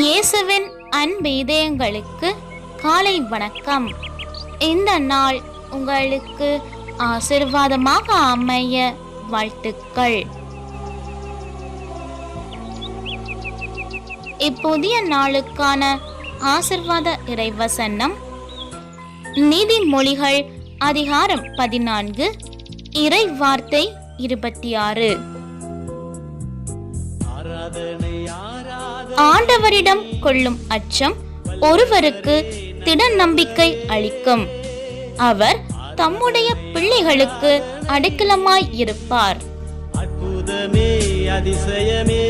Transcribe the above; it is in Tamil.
இயேசுவின் அன்பீதயங்களுக்கு காலை வணக்கம். இந்த நாள் உங்களுக்கு ஆசிர்வாதமாக அமைய வாழ்த்துக்கள். இப்புதிய நாளுக்கான ஆசிர்வாத இறைவசனம். நீதிமொழிகள் அதிகாரம் பதினான்கு இறை வார்த்தை இருபத்தி ஆறு. ஆண்டவரிடம் கொள்ளும் அச்சம் ஒருவருக்கு திட நம்பிக்கை அளிக்கும். அவர் தம்முடைய பிள்ளைகளுக்கு அடைக்கலமாய் இருப்பார். அற்புதமே அதிசயமே